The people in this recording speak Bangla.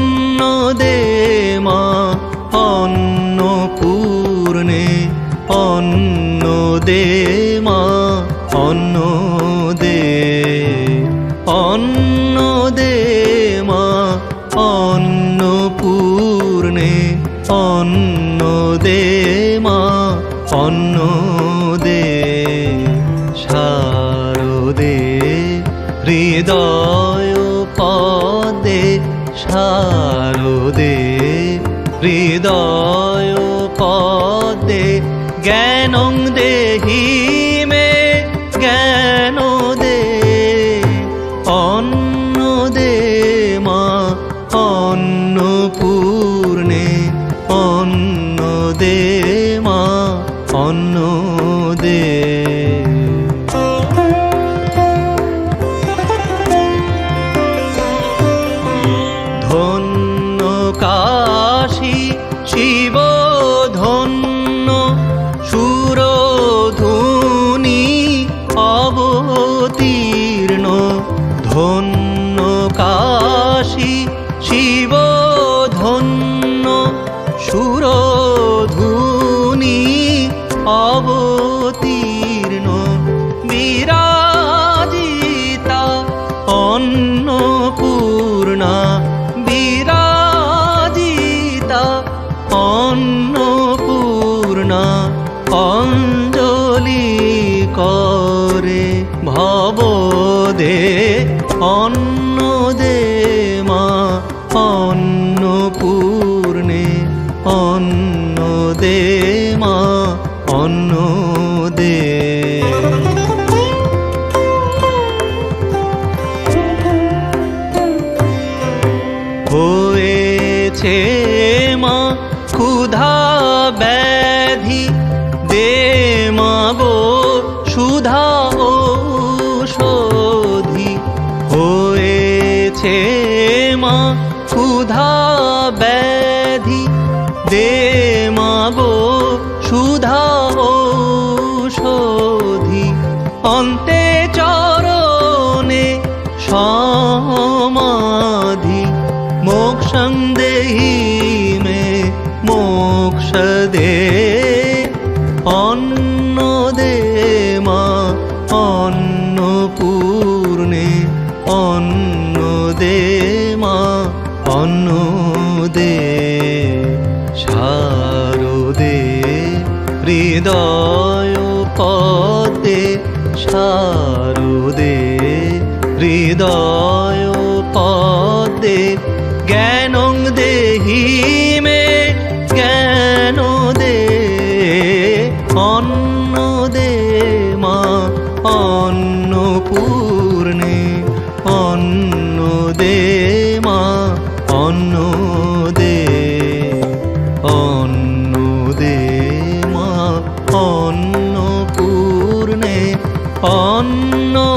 অন্ন দে মা অন্নপূর্ণে অন্ন দে মা অন্ন দে অন্ন দে মা অন্নপূর্ণে অন্ন দে মা অন্ন দে শারদে হৃদয় শারদে হৃদয় পদে, জ্ঞানং দেহি মে, জ্ঞান দে, অন্ন দে মা অন্নপূর্ণে অন্ন দে মা, অন্ন কাশী শিব ধন্য সুরধুনি অবতীর্ণ ধন্য কাশী শিব ধন্য সুরধুনি করে ভব দে অন্ন দে মা, অন্নপূর্ণে অন্ন দে মা অন্ন দে হয়েছে মা, ক্ষুধা ব্যাধি দে ক্ষুধা ব্যাধি দে মাগো সুধা ঔষধি। অন্তে চরণে সমাধি। মোক্ষং দেহি হৃদয় পদে শারদে হৃদয় পদে জ্ঞানং দেহি মে, জ্ঞান দে, অন্ন দে মা অন্নপূর্ণে অন্ন দে মা, অন্ন অন্য